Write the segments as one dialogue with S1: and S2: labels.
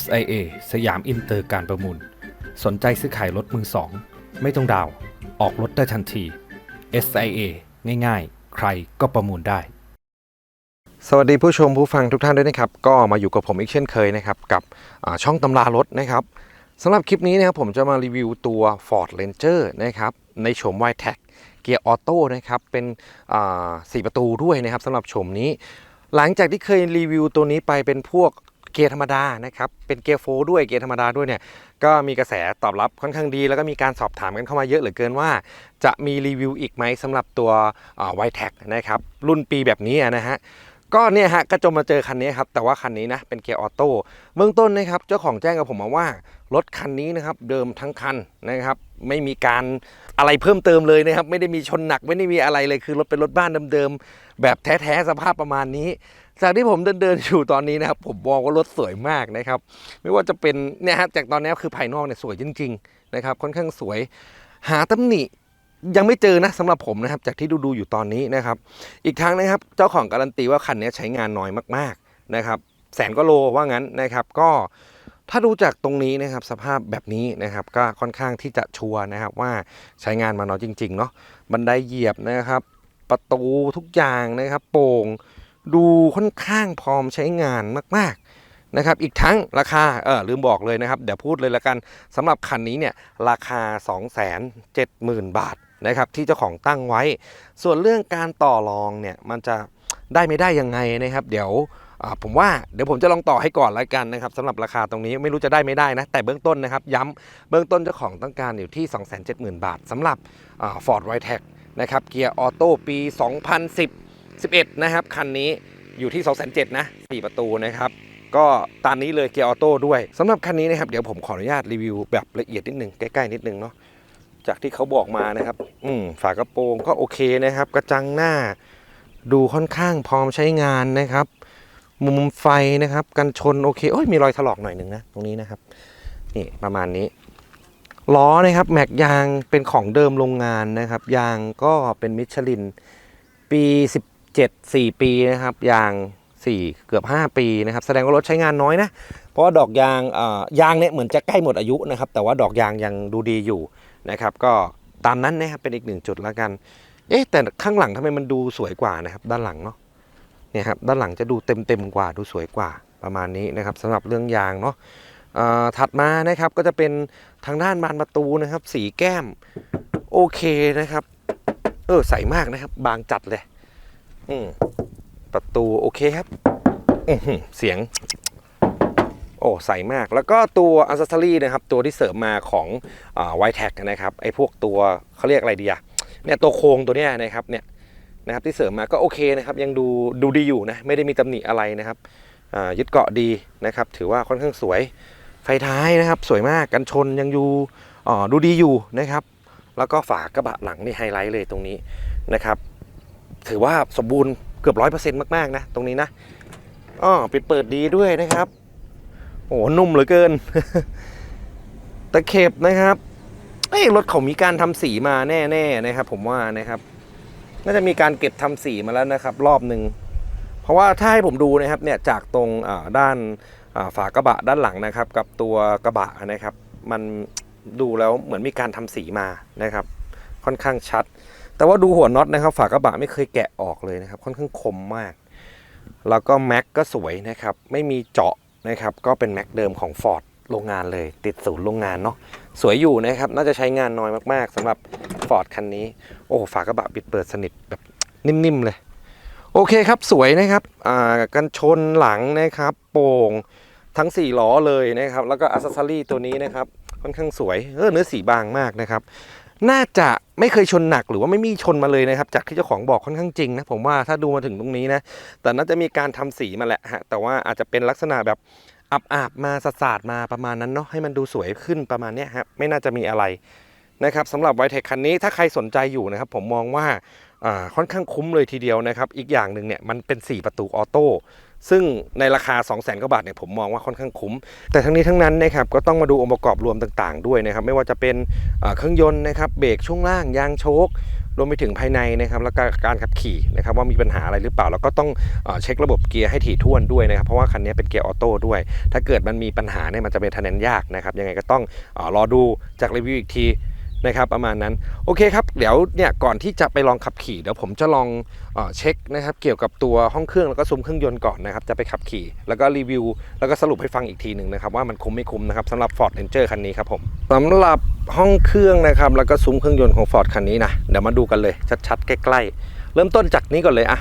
S1: SIA สยามอินเตอร์การประมูล สนใจซื้อขายรถมือสอง ไม่ต้องดาว ออกรถได้ทันที SIA ง่ายๆ ใครก็ประมูลได้
S2: สวัสดีผู้ชมผู้ฟังทุกท่านด้วยนะครับ ก็มาอยู่กับผมอีกเช่นเคยนะครับ กับช่องตำรารถนะครับสำหรับคลิปนี้นะครับผมจะมารีวิวตัว Ford Ranger นะครับ ในโฉม y t e c เกียร์ออโต้นะครับ เป็นสี่ประตูด้วยนะครับสำหรับโฉมนี้หลังจากที่เคยรีวิวตัวนี้ไปเป็นพวก เกียร์ธรรมดานะครับเป็นเกียร์โฟด้วยเกียร์ธรรมดาด้วยเนี่ยก็มีกระแสตอบรับค่อนข้างดี แล้วก็มีการสอบถามกันเข้ามาเยอะเหลือเกินว่า จะมีรีวิวอีกไหมสำหรับตัววายแท็กนะครับรุ่นปีแบบนี้นะฮะก็เนี่ยฮะก็จนมาเจอคันนี้ครับแต่ว่าคันนี้นะเป็นเกียร์ออโต้เบื้องต้นนะครับเจ้าของแจ้งกับผมมาว่ารถคันนี้นะครับเดิมทั้งคันนะครับไม่มีการอะไรเพิ่มเติมเลยนะครับไม่ได้มีชนหนักไม่ได้มีอะไรเลยคือรถเป็นรถบ้านเดิมๆแบบแท้ๆสภาพประมาณนี้ จากที่ผมเดินเดินๆอยู่ตอนนี้นะครับ ผมมองว่ารถสวยมากนะครับ ไม่ว่าจะเป็นเนี่ยฮะจากตอนนี้คือภายนอกเนี่ยสวยจริง ๆ นะครับ ค่อนข้างสวย หาตำหนิยังไม่เจอนะสำหรับผมนะครับ จากที่ดูดูๆอยู่ตอนนี้นะครับ อีกทั้งนะครับ เจ้าของการันตีว่าคันนี้ใช้งานน้อยมากๆนะครับแสนก็โลว่างั้นนะครับ ก็ถ้าดูจากตรงนี้นะครับสภาพแบบนี้นะครับ ก็ค่อนข้างที่จะชัวร์นะครับว่าใช้งานมาน้อยจริง ๆ เนาะบันไดเหยียบนะครับ ประตูทุกอย่างนะครับ โป่ง ดูค่อนข้างพร้อมใช้งานมาก ๆ นะครับ อีกทั้งราคาเออลืมบอกเลยนะครับ เดี๋ยวพูดเลยละกันสำหรับคันนี้เนี่ยราคา 270,000 บาทนะครับที่เจ้าของตั้งไว้ ส่วนเรื่องการต่อรองเนี่ยมันจะได้ไม่ได้ยังไงนะครับ เดี๋ยวผมว่าเดี๋ยวผมจะลองต่อให้ก่อนแล้วกันนะครับสำหรับราคาตรงนี้ไม่รู้จะได้ไม่ได้นะ แต่เบื้องต้นนะครับ ย้ำเบื้องต้นเจ้าของต้องการอยู่ที่ 270,000 บาทสำหรับฟอร์ดไวท์แท็กนะครับเกียร์ออโต้ปี 2010 11 นะครับ คันนี้อยู่ที่207นะ 4 ประตูนะครับ ก็ตามนี้เลยเกียร์ออโต้ด้วยสำหรับคันนี้นะครับเดี๋ยวผมขออนุญาตรีวิวแบบละเอียดนิดนึง ใกล้ ๆ นิดนึงเนาะจากที่เขาบอกมานะครับ อืมฝากระโปรงก็โอเคนะครับ กระจังหน้าดูค่อนข้างพร้อมใช้งานนะครับ มุมไฟนะครับ กันชนโอเคโอ้ยมีรอยถลอกหน่อยหนึ่งนะตรงนี้นะครับนี่ประมาณนี้ล้อนะครับแม็กยางเป็นของเดิมโรงงานนะครับ ยางก็เป็นมิชลินปี 7 4 ปีนะครับยาง 4 เกือบ 5 ปีนะครับ แสดงว่ารถใช้งานน้อยนะ เพราะว่าดอกยางเอ่อยางเนี่ยเหมือนจะใกล้หมดอายุนะครับ แต่ว่าดอกยางยังดูดีอยู่นะครับ ก็ตามนั้นนะครับเป็นอีกหนึ่งจุดแล้วกัน เอ๊ะแต่ข้างหลังทำไมมันดูสวยกว่านะครับ ด้านหลังเนาะเนี่ยครับด้านหลังจะดูเต็มเต็มๆกว่าดูสวยกว่าประมาณนี้นะครับสำหรับเรื่องยางเนาะเอ่อถัดมานะครับก็จะเป็นทางด้านบานประตูนะครับ สีแก้มโอเคนะครับ เออใสมากนะครับ บางจัดเลย ประตูโอเคครับอื้อหือเสียง โอ้ใสมาก แล้วก็ตัวอั c เซ s ซอรี่นะครับ ตัวที่เสริมมาของไวท์แท็กนะครับ ไอ้พวกตัวเขาเรียกอะไรดีอะเนี่ยตัวโครงตัวเนี้ยนะครับเนี่ยนะครับที่เสริมมาก็โอเคนะครับ ยังดูดูดีอยู่นะ ไม่ได้มีตำหนิอะไรนะครับอ่ายึดเกาะดีนะครับ ถือว่าค่อนข้างสวยไฟท้ายนะครับ สวยมากกันชนยังอยู่อ่าดูดีอยู่นะครับ แล้วก็ฝากระบะหลังนี่ไฮไลท์เลยตรงนี้นะครับ ถือว่าสมบูรณ์เกือบร้อยเปอร์เซ็นต์มาก ๆ นะ ตรงนี้นะอ๋อปิดเปิดดีด้วยนะครับ โอ้นุ่มเหลือเกิน ตะเข็บนะครับเอ้รถเขามีการทำสีมาแน่ๆนะครับ ผมว่านะครับ น่าจะมีการเก็บทำสีมาแล้วนะครับ รอบหนึ่งเพราะว่าถ้าให้ผมดูนะครับเนี่ยจากตรงด้านฝากระบะด้านหลังนะครับ กับตัวกระบะนะครับ มันดูแล้วเหมือนมีการทำสีมานะครับ ค่อนข้างชัด แต่ว่าดูหัวน็อตนะครับ ฝากระบะไม่เคยแกะออกเลยนะครับ ค่อนข้างคมมาก แล้วก็แม็กก็สวยนะครับ ไม่มีเจาะนะครับ ก็เป็นแม็กเดิมของ Ford โรงงานเลย ติดศูนย์โรงงานเนาะ สวยอยู่นะครับ น่าจะใช้งานน้อยมากๆสำหรับ Ford คันนี้ โอ้ฝากระบะปิดเปิดสนิทแบบนิ่มๆเลย โอเคครับสวยนะครับอ่ากันชนหลังนะครับ โป่งทั้ง 4 ล้อเลยนะครับ แล้วก็อัซซอรี่ตัวนี้นะครับ ค่อนข้างสวย เออเนื้อสีบางมากนะครับ น่าจะไม่เคยชนหนักหรือว่าไม่มีชนมาเลยนะครับ จากที่เจ้าของบอกค่อนข้างจริงนะผมว่าถ้าดูมาถึงตรงนี้นะ แต่น่าจะมีการทำสีมาแหละฮะแต่ว่าอาจจะเป็นลักษณะแบบอับอาบๆมาสะสาดมาประมาณนั้นเนาะให้มันดูสวยขึ้นประมาณนี้ยครับไม่น่าจะมีอะไรนะครับสำหรับไวเทคคันนี้ถ้าใครสนใจอยู่นะครับผมมองว่าอ่าค่อนข้างคุ้มเลยทีเดียวนะครับ อีกอย่างหนึ่งเนี่ยมันเป็น 4 ประตูออโต้ ซึ่งในราคา 2 0 0 0 0 0กว่าบาทเนี่ยผมมองว่าค่อนข้างคุ้ม แต่ทั้งนี้ทั้งนั้นนะครับก็ต้องมาดูองค์ประกอบรวมต่างๆ ด้วยนะครับ ไม่ว่าจะเป็นเครื่องยนต์นะครับเบรกช่วงล่างยางโชครวมไปถึงภายในนะครับแล้วก็การขับขี่นะครับว่ามีปัญหาอะไรหรือเปล่า แล้วก็ต้องเอเช็คระบบเกียร์ให้ถี่ถ้วนด้วยนะครับ เพราะว่าคันนี้เป็นเกียร์ออโต้ด้วย ถ้าเกิดมันมีปัญหาเนี่ยมันจะเป็นทันแนนยากนะครับยังไงก็ต้องอรอดูจากรีวิวอีกที นะครับประมาณนั้นโอเคครับเดี๋ยวเนี่ยก่อนที่จะไปลองขับขี่เดี๋ยวผมจะลองเออเช็คนะครับเกี่ยวกับตัวห้องเครื่องแล้วก็ซุ้มเครื่องยนต์ก่อนนะครับจะไปขับขี่ แล้วก็รีวิว แล้วก็สรุปให้ฟังอีกทีหนึ่งนะครับว่ามันคุ้มไม่คุ้มนะครับสำหรับ Ford Ranger คันนี้ครับผมสำหรับห้องเครื่องนะครับแล้วก็ซุ้มเครื่องยนต์ของ Ford คันนี้นะเดี๋ยวมาดูกันเลยชัดๆใกล้ๆ เริ่มต้นจากนี้ก่อนเลยอะ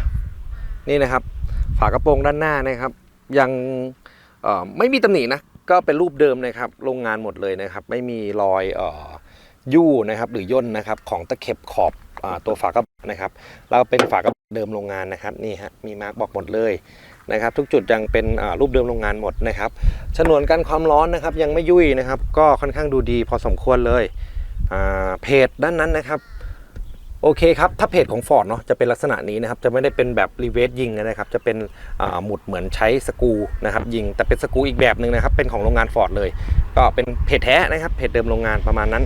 S2: นี่นะครับฝากระโปรงด้านหน้านะครับ ยังไม่มีตำหนินะก็เป็นรูปเดิมนะครับโรงงานหมดเลยนะครับไม่มีรอยเอ่อ ยู่นะครับหรือย่นนะครับของตะเข็บขอบอตัวฝากระโปรงนะครับ เราเป็นฝากระโปรงเดิมโรงงานนะครับนี่ฮะมีมาร์กบอกหมดเลยนะครับ ทุกจุดยังเป็นรูปเดิมโรงงานหมดนะครับฉนวนกันความร้อนนะครับ ยังไม่ยุ่ยนะครับ ก็ค่อนข้างดูดีพอสมควรเลยเพจด้านนั้นนะครับโอเคครับ ถ้าเพจของ Ford เนาะจะเป็นลักษณะนี้นะครับ จะไม่ได้เป็นแบบรีเวสยิงนะครับ จะเป็นหมุดเหมือนใช้สกูนะครับ ยิงแต่เป็นสกูอีกแบบหนึ่งนะครับ เป็นของโรงงาน Ford เลย ก็เป็นเพจแท้นะครับเพจเดิมโรงงานประมาณนั้น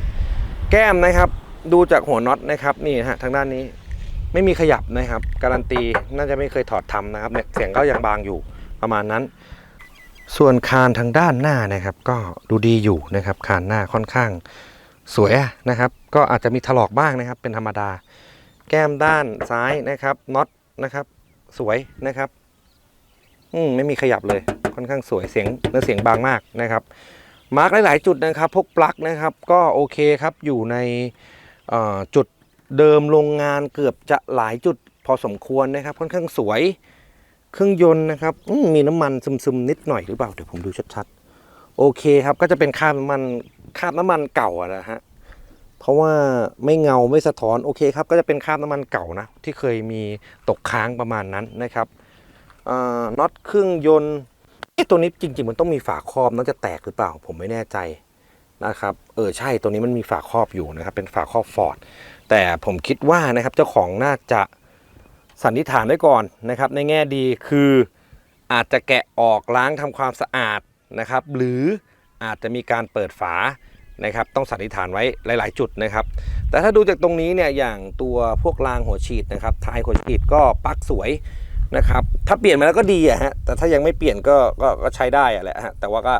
S2: แก้มนะครับ ดูจากหัวน็อตนะครับนี่ฮะทางด้านนี้ไม่มีขยับนะครับ การันตีน่าจะไม่เคยถอดทำนะครับเนี่ยเสียงก็ยังบางอยู่ประมาณนั้น ส่วนคานทางด้านหน้านะครับ ก็ดูดีอยู่นะครับคานหน้าค่อนข้างสวยนะครับ ก็อาจจะมีถลอกบ้างนะครับ เป็นธรรมดา แก้มด้านซ้ายนะครับน็อตนะครับ สวยนะครับ อืมไม่มีขยับเลยค่อนข้างสวยเสียงเนื้อเสียงบางมากนะครับ มาร์กหลาย ๆ จุดนะครับ พวกปลั๊กนะครับก็โอเคครับอยู่ในจุดเดิมโรงงานเกือบจะหลายจุดพอสมควรนะครับ ค่อนข้างสวยเครื่องยนต์นะครับมมีน้ำมันซึมๆนิดหน่อยหรือเปล่าเดี๋ยวผมดูชัดๆโอเคครับก็จะเป็นคราบน้ำมันคราบน้ำมันเก่าอะนะฮะเพราะว่าไม่เงาไม่สะท้อนโอเคครับก็จะเป็นคราบน้ำมันเก่านะที่เคยมีตกค้างประมาณนั้นนะครับน็อตเครื่องยนต์ ตัวนี้จริง ๆ มันต้องมีฝาครอบน่าจะแตกหรือเปล่า ผมไม่แน่ใจนะครับเออใช่ตัวนี้มันมีฝาครอบอยู่นะครับ เป็นฝาครอบฟอร์ดแต่ผมคิดว่านะครับเจ้าของน่าจะสันนิษฐานไว้ก่อนนะครับ ในแง่ดีคืออาจจะแกะออกล้างทำความสะอาดนะครับ หรืออาจจะมีการเปิดฝานะครับ ต้องสันนิษฐานไว้หลาย ๆ จุดนะครับ แต่ถ้าดูจากตรงนี้เนี่ยอย่างตัวพวกรางหัวฉีดนะครับท้ายหัวฉีดก็ปักสวย นะครับถ้าเปลี่ยนมาแล้วก็ดีอะฮะแต่ถ้ายังไม่เปลี่ยนก็ก็ก็ใช้ได้อะแหละฮะแต่ว่าก็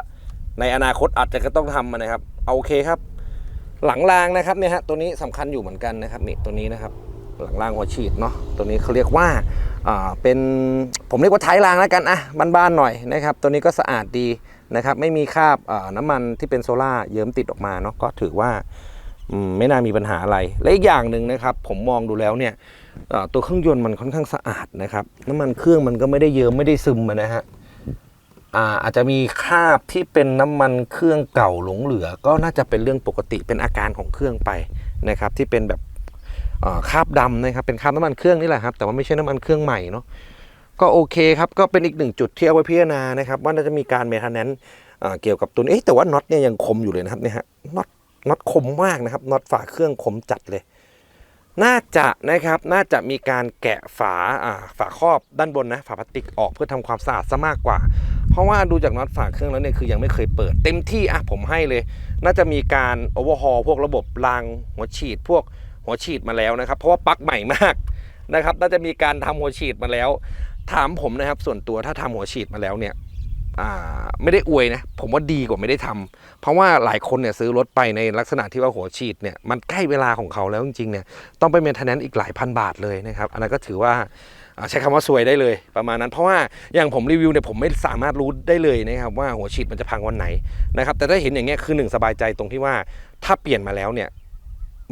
S2: ในอนาคตอาจจะก็ต้องทำนะครับเอาโอเคครับ หลังรางนะครับเนี่ยฮะตัวนี้สำคัญอยู่เหมือนกันนะครับนี่ตัวนี้นะครับหลังรางหัวฉีดเนาะตัวนี้เขาเรียกว่าอ่าเป็นผมเรียกว่าท้ายรางแล้วกันอะบ้านๆหน่อยนะครับตัวนี้ก็สะอาดดีนะครับไม่มีคราบน้ำมันที่เป็นโซล่าเยิ้มติดออกมาเนาะก็ถือว่าไม่น่ามีปัญหาอะไร และอีกอย่างหนึ่งนะครับ ผมมองดูแล้วเนี่ย ตัวเครื่องยนต์มันค่อนข้างสะอาดนะครับน้ำมันเครื่องมันก็ไม่ได้เยิ้มไม่ได้ซึมนะฮะอาจจะมีคราบที่เป็นน้ำมันเครื่องเก่าหลงเหลือ ก็น่าจะเป็นเรื่องปกติเป็นอาการของเครื่องไปนะครับที่เป็นแบบคราบดำนะครับเป็นคราบน้ำมันเครื่องนี่แหละครับแต่ว่าไม่ใช่น้ำมันเครื่องใหม่เนาะก็โอเคครับก็เป็นอีกหนึ่งจุดที่เอาไว้พิจารณานะครับว่าน่าจะมีการเมทแนนเกี่ยวกับตัวนี้แต่ว่าน็อตเนี่ยยังคมอยู่เลยนะครับเนี่ยฮะน็อตน็อตคมมากนะครับน็อตฝาเครื่องคมจัดเลย น่าจะนะครับน่าจะมีการแกะฝาฝาครอบด้านบนนะฝาพลาสติกออกเพื่อทำความสะอาดซะมากกว่า เพราะว่าดูจากน็อตฝาเครื่องแล้วเนี่ยคือยังไม่เคยเปิด เต็มที่อะผมให้เลย น่าจะมีการโอเวอร์ฮอลพวกระบบรางหัวฉีด พวกหัวฉีดมาแล้วนะครับ เพราะว่าปลั๊กใหม่มากนะครับ น่าจะมีการทำหัวฉีดมาแล้ว ถามผมนะครับส่วนตัวถ้าทำหัวฉีดมาแล้วเนี่ย ไม่ได้อวยนะผมว่าดีกว่าไม่ได้ทำเพราะว่าหลายคนเนี่ยซื้อรถไปในลักษณะที่ว่าหัวฉีดเนี่ยมันใกล้เวลาของเขาแล้วจริงๆเนี่ยต้องไปเมนเทนแนนซ์อีกหลายพันบาทเลยนะครับอันนั้นก็ถือว่าใช้คำว่าซวยได้เลยประมาณนั้น เพราะว่าอย่างผมรีวิวเนี่ยผมไม่สามารถรู้ได้เลยนะครับว่าหัวฉีดมันจะพังวันไหนนะครับแต่ถ้าเห็นอย่างเงี้ยคือหนึ่งสบายใจตรงที่ว่าถ้าเปลี่ยนมาแล้วเนี่ย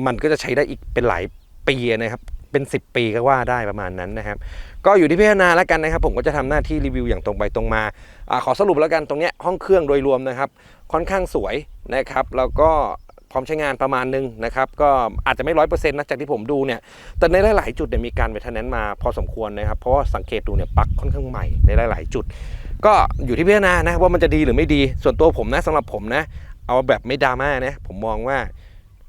S2: มันก็จะใช้ได้อีกเป็นหลายปีนะครับ เป็น 10 ปีก็ว่าได้ประมาณนั้นนะครับ ก็อยู่ที่พิจารณาแล้วกันนะครับ ผมก็จะทำหน้าที่รีวิวอย่างตรงไปตรงมาอขอสรุปแล้วกันตรงเนี้ยห้องเครื่องโดยรวมนะครับ ค่อนข้างสวยนะครับ แล้วก็พร้อมใช้งานประมาณนึงนะครับ ก็อาจจะไม่ร้อยเปอร์เซ็นต์นะจากที่ผมดูเนี่ยแต่ในหลาย ๆ จุดเนี่ยมีการเวทแนนมาพอสมควรนะครับ เพราะว่าสังเกตดูเนี่ยปลั๊กค่อนข้างใหม่ในหลาย ๆ จุด ก็อยู่ที่พิจารณานะว่ามันจะดีหรือไม่ดี ส่วนตัวผมนะสำหรับผมนะ เอาแบบไม่ดราม่านะผมมองว่า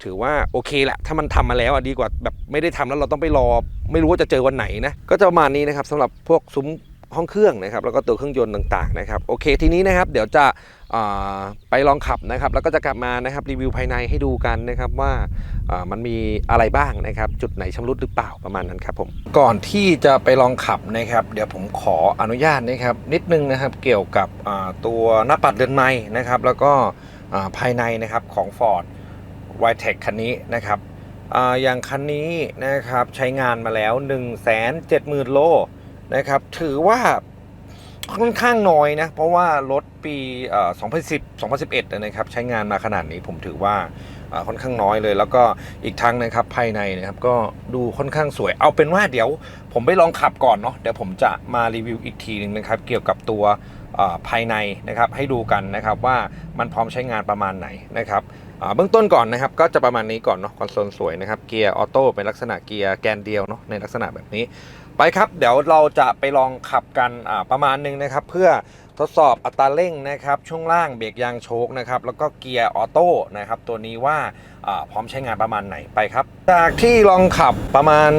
S2: ถือว่าโอเคแหละถ้ามันทำมาแล้วอะดีกว่าแบบไม่ได้ทำแล้วเราต้องไปรอ ไม่รู้ว่าจะเจอวันไหนนะก็จะประมาณนี้นะครับสำหรับพวกซุ้มห้องเครื่องนะครับแล้วก็ตัวเครื่องยนต์ต่างๆนะครับโอเคทีนี้นะครับเดี๋ยวจะไปลองขับนะครับแล้วก็จะกลับมานะครับรีวิวภายในให้ดูกันนะครับว่ามันมีอะไรบ้างนะครับจุดไหนชำรุดหรือเปล่าประมาณนั้นครับผมก่อนที่จะไปลองขับนะครับ เดี๋ยวผมขออนุญาตนะครับนิดนึงนะครับเกี่ยวกับตัวหน้าปัดเรือนไม้นะครับแล้วก็ภายในนะครับของ Ford w i t e c คันนี้นะครับออย่างคันนี้นะครับใช้งานมาแล้ว 1 7 0 0 0 0 โลนะครับถือว่าค่อนข้างน้อยนะ เพราะว่ารถปีเอ่อ2010 2011 นะครับ ใช้งานมาขนาดนี้ผมถือว่าค่อนข้างน้อยเลย แล้วก็อีกทั้งนะครับภายในนะครับก็ดูค่อนข้างสวย เอาเป็นว่าเดี๋ยวผมไปลองขับก่อนเนาะเดี๋ยวผมจะมารีวิวอีกทีหนึ่งนะครับ เกี่ยวกับตัว ภายในนะครับให้ดูกันนะครับว่ามันพร้อมใช้งานประมาณไหนนะครับเบื้องต้นก่อนนะครับก็จะประมาณนี้ก่อนเนาะคอนโซลสวยนะครับเกียร์ออโต้เป็นลักษณะเกียร์แกนเดียวเนาะในลักษณะแบบนี้ ไปครับ เดี๋ยวเราจะไปลองขับกันประมาณหนึงนะครับ เพื่อทดสอบอัตราเร่งนะครับช่วงล่างเบรกยางโชคนะครับแล้วก็เกียร์ออโต้นะครับตัวนี้ว่าพร้อมใช้งานประมาณไหนไปครับ จากที่ลองขับประมาณ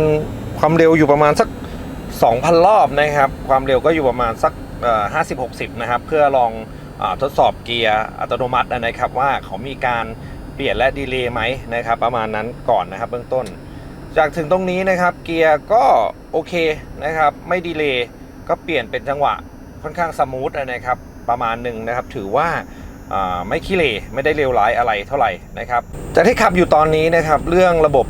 S2: ความเร็วอยู่ประมาณสัก 2,000 รอบนะครับ ความเร็วก็อยู่ประมาณสัก ห้าสิบหกสิบนะครับ เพื่อลองอทดสอบเกียร์อัตโนมัตินะครับ ว่าเขามีการเปลี่ยนและดีเลย์ไหมนะครับ ประมาณนั้นก่อนนะครับเบื้องต้น จากถึงตรงนี้นะครับเกียร์ก็โอเคนะครับ ไม่ดีเลย์ก็เปลี่ยนเป็นจังหวะค่อนข้างสมูทนะครับ ประมาณหนึ่งนะครับ ถือว่าไม่ขี้เหร่ไม่ได้เลวร้ายอะไรเท่าไหร่นะครับจากที่ขับอยู่ตอนนี้นะครับ เรื่องระบบ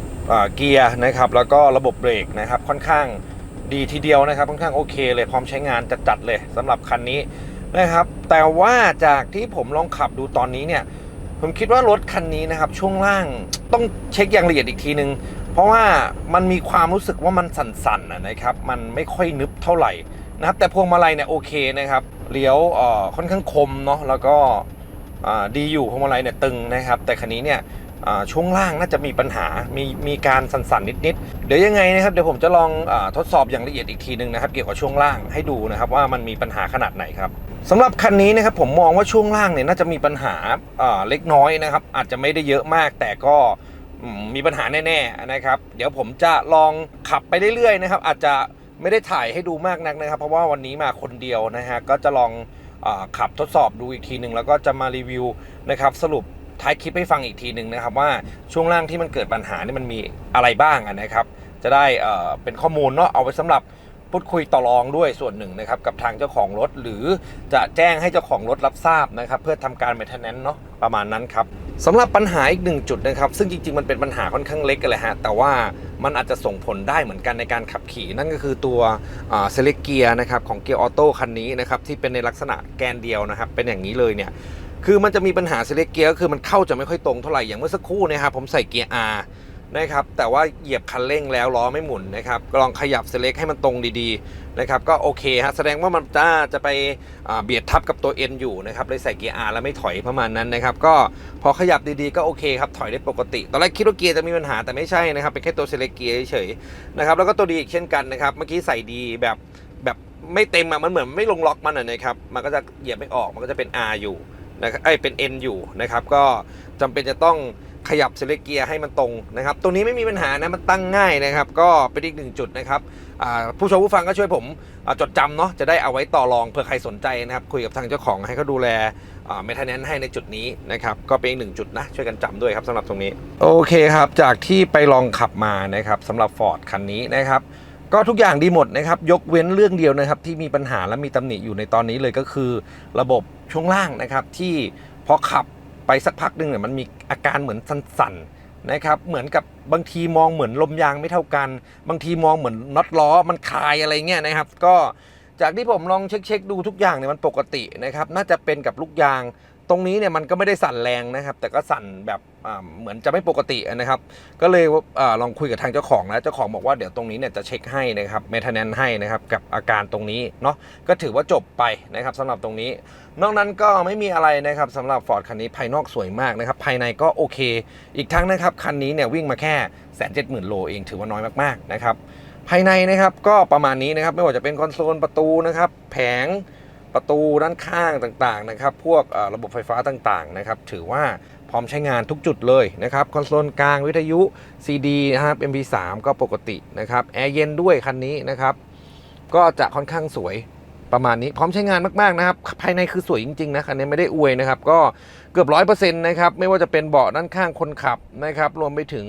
S2: เกียร์นะครับ แล้วก็ระบบเบรกนะครับค่อนข้าง ดีทีเดียวนะครับค่อนข้างโอเคเลยพร้อมใช้งานจัดๆเลยสำหรับคันนี้นะครับ แต่ว่าจากที่ผมลองขับดูตอนนี้เนี่ย ผมคิดว่ารถคันนี้นะครับ ช่วงล่างต้องเช็คอย่างละเอียดอีกทีนึง เพราะว่ามันมีความรู้สึกว่ามันสั่นๆนะนะครับ มันไม่ค่อยนึบเท่าไหร่นะครับ แต่พวงมาลัยเนี่ยโอเคนะครับเลี้ยวค่อนข้างคมเนาะแล้วก็ดีอยู่พวงมาลัยเนี่ยตึงนะครับ แต่คันนี้เนี่ย ช่วงล่างน่าจะมีปัญหา มีมีการสั่นๆนิดๆ เดี๋ยวยังไงนะครับ เดี๋ยวผมจะลองอทดสอบอย่างละเอียดอีกทีหนึ่งนะครับ เกี่ยวกับช่วงล่างให้ดูนะครับว่ามันมีปัญหาขนาดไหนครับสำหรับคันนี้นะครับผมมองว่าช่วงล่างเนี่ยน่าจะมีปัญหาาเล็กน้อยนะครับ อาจจะไม่ได้เยอะมากแต่ก็มีปัญหาแน่ๆนะครับ เดี๋ยวผมจะลองขับไปเรื่อยๆนะครับ อาจจะไม่ได้ถ่ายให้ดูมากนักนะครับ เพราะว่าวันนี้มาคนเดียวนะฮะก็จะลองอขับทดสอบดูอีกทีหนึ่งแล้วก็จะมารีวิวนะครับสรุป ท้ายคลิปให้ฟังอีกทีหนึ่งนะครับว่าช่วงล่างที่มันเกิดปัญหานี่มันมีอะไรบ้างะนะครับ จะได้เป็นข้อมูลเนาะเอาไว้สำหรับพูดคุยต่อรองด้วยส่วนหนึ่งนะครับกับทางเจ้าของรถ หรือจะแจ้งให้เจ้าของรถรับทราบนะครับ เพื่อทำการ maintenance เนาะประมาณนั้นครับสำหรับปัญหาอีกหนึ่งจุดนะครับ ซึ่งจริง ๆ มันเป็นปัญหาค่อนข้างเล็กกันเลยฮะแต่ว่ามันอาจจะส่งผลได้เหมือนกันในการขับขี่ นั่นก็คือตัวเซเลเกียนะครับของเกียร์ออโต้คันนี้นะครับที่เป็นในลักษณะแกนเดียวนะครับ เป็นอย่างนี้เลยเนี่ย คือมันจะมีปัญหาเซเลกเกียร์ก็คือมันเข้าจะไม่ค่อยตรงเท่าไหร่อย่างเมื่อสักครู่เนะครับผมใส่เกียร์ R นะครับแต่ว่าเหยียบคันเร่งแล้วล้อไม่หมุนนะครับก็ลองขยับเซเลกให้มันตรงดีๆนะครับก็โอเคฮะแสดงว่ามันจะจะไปเบียดทับกับตัว N อยู่นะครับเลยใส่เกียร์ R แล้วไม่ถอยประมาณนั้นนะครับก็พอขยับดีๆก็โอเคครับถอยได้ปกติ ตอนแรกคิดว่าเกียร์จะมีปัญหาแต่ไม่ใช่นะครับเป็นแค่ตัวเซเลกเกียร์เฉยๆนะครับแล้วก็ตัวดีอีกเช่นกันนะครับเมื่อกี้ใส่ดีแบบแบบไม่เต็มอะมันเหมือนไม่ลงล็อกมันอะนะครับมันก็จะเหยียบไม่ออกมันก็จะเป็น R อยู่ นะครับเอ้ยเป็น N อยู่นะครับก็จำเป็นจะต้องขยับเซเลกเกียร์ให้มันตรงนะครับตรงนี้ไม่มีปัญหานะมันตั้งง่ายนะครับ ก็เป็นอีกหนึ่งจุดนะครับผู้ชมผู้ฟังก็ช่วยผมจดจำเนาะจะได้เอาไว้ต่อรองเผื่อใครสนใจนะครับ คุยกับทางเจ้าของให้เขาดูแลเมทเนนให้ในจุดนี้นะครับ ก็เป็นอีกหนึ่งจุดนะช่วยกันจำด้วยครับสำหรับตรงนี้ โอเคครับ จากที่ไปลองขับมานะครับสำหรับ Ford คันนี้นะครับก็ทุกอย่างดีหมดนะครับ ยกเว้นเรื่องเดียวนะครับ ที่มีปัญหาและมีตำหนิอยู่ในตอนนี้เลยก็คือ ระบบ ช่วงล่างนะครับที่พอขับไปสักพักหนึ่งเนี่ยมันมีอาการเหมือนสั่นๆนะครับเหมือนกับบางทีมองเหมือนลมยางไม่เท่ากัน บางทีมองเหมือนน็อตล้อมันคลายอะไรเงี้ยนะครับ ก็จากที่ผมลองเช็คๆดูทุกอย่างเนี่ยมันปกตินะครับน่าจะเป็นกับลูกยาง ตรงนี้เนี่ยมันก็ไม่ได้สั่นแรงนะครับ แต่ก็สั่นแบบอ่าเหมือนจะไม่ปกตินะครับ ก็เลยอาลองคุยกับทางเจ้าของแล้วเจ้าของบอกว่าเดี๋ยวตรงนี้เนี่ยจะเช็คให้นะครับเมทแนนให้นะครับกับอาการตรงนี้เนาะก็ถือว่าจบไปนะครับสำหรับตรงนี้ นอกนั้นก็ไม่มีอะไรนะครับสำหรับ Ford คันนี้ภายนอกสวยมากนะครับภายในก็โอเค อีกทั้งนะครับคันนี้เนี่ยวิ่งมาแค่แสนเจ็ดหมื่นโลเองถือว่าน้อยมากๆนะครับภายในนะครับก็ประมาณนี้นะครับไม่ว่าจะเป็นคอนโซลประตูนะครับแผง ประตูด้านข้างต่างๆนะครับ พวกระบบไฟฟ้าต่างๆนะครับ ถือว่าพร้อมใช้งานทุกจุดเลยนะครับ คอนโซลกลางวิทยุ CD นะครับ MP3 ก็ปกตินะครับแอร์เย็นด้วยคันนี้นะครับ ก็จะค่อนข้างสวยประมาณนี้พร้อมใช้งานมากๆนะครับ ภายในคือสวยจริงๆนะคันนี้ไม่ได้อวยนะครับ ก็เกือบร้อยเปอร์เซ็นต์นะครับ ไม่ว่าจะเป็นเบาะด้านข้างคนขับนะครับ รวมไปถึง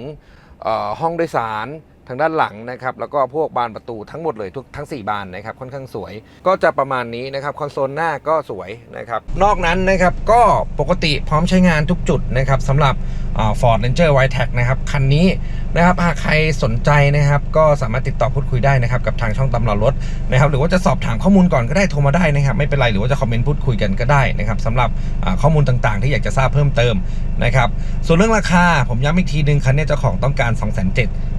S2: ห้องโดยสารางด้านหลังนะครับแล้วก็พวกบานประตูทั้งหมดเลยทุกทั้ง 4 บานนะครับค่อนข้างสวย ก็จะประมาณนี้นะครับคอนโซลหน้าก็สวยนะครับนอกนั้นนะครับก็ปกติพร้อมใช้งานทุกจุดนะครับสำหรับฟอร์ดเรนเจอร์ไวท์แท็กนะครับคันนี้นะครับหากใครสนใจนะครับก็สามารถติดต่อพูดคุยได้นะครับกับทางช่องตำรารถนะครับหรือว่าจะสอบถามข้อมูลก่อนก็ได้โทรมาได้นะครับไม่เป็นไรหรือว่าจะคอมเมนต์พูดคุยกันก็ได้นะครับสำหรับข้อมูลต่างๆ ที่อยากจะทราบเพิ่มเติมนะครับส่วนเรื่องราคาผมย้ำอีกทีหนึ่งคันนี้เจ้าของต้องการ 2 7 0 0 0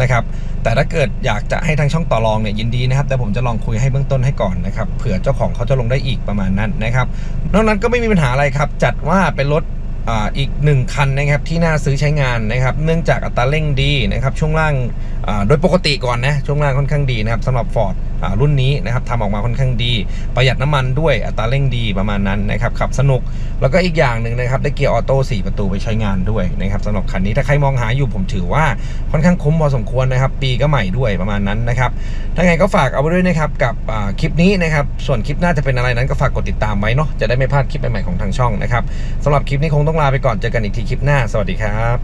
S2: นะครับ แต่ถ้าเกิดอยากจะให้ทางช่องต่อรองเนี่ยยินดีนะครับ แต่ผมจะลองคุยให้เบื้องต้นให้ก่อนนะครับเผื่อเจ้าของเขาจะลงได้อีกประมาณนั้นนะครับนอกนั้นก็ไม่มีปัญหาอะไรครับ จัดว่าเป็นรถอ,อีกหนึ่งคันนะครับที่น่าซื้อใช้งานนะครับ เนื่องจากอัตราเร่งดีนะครับช่วงล่างโดยปกติก่อนนะช่วงล่างค่อนข้างดีนะครับสำหรับ Ford อ่ารุ่นนี้นะครับทำออกมาค่อนข้างดี ประหยัดน้ำมันด้วยอัตราเร่งดีประมาณนั้นนะครับขับสนุกแล้วก็อีกอย่างหนึ่งนะครับได้เกียร์ออโต้4ประตูไปใช้งานด้วยนะครับสำหรับคันนี้ถ้าใครมองหาอยู่ผมถือว่าค่อนข้างคุ้มพอสมควรนะครับ ปีก็ใหม่ด้วยประมาณนั้นนะครับถ้าไงก็ฝากเอาไว้ด้วยนะครับกับคลิปนี้นะครับส่วนคลิปหน้าจะเป็นอะไรนั้นก็ฝากกดติดตามไว้เนาะจะได้ไม่พลาดคลิปใหม่ๆของทางช่องนะครับสำหรับคลิปนี้คงต้องลาไปก่อนเจอกันอีกทีคลิปหน้าสวัสดีครับ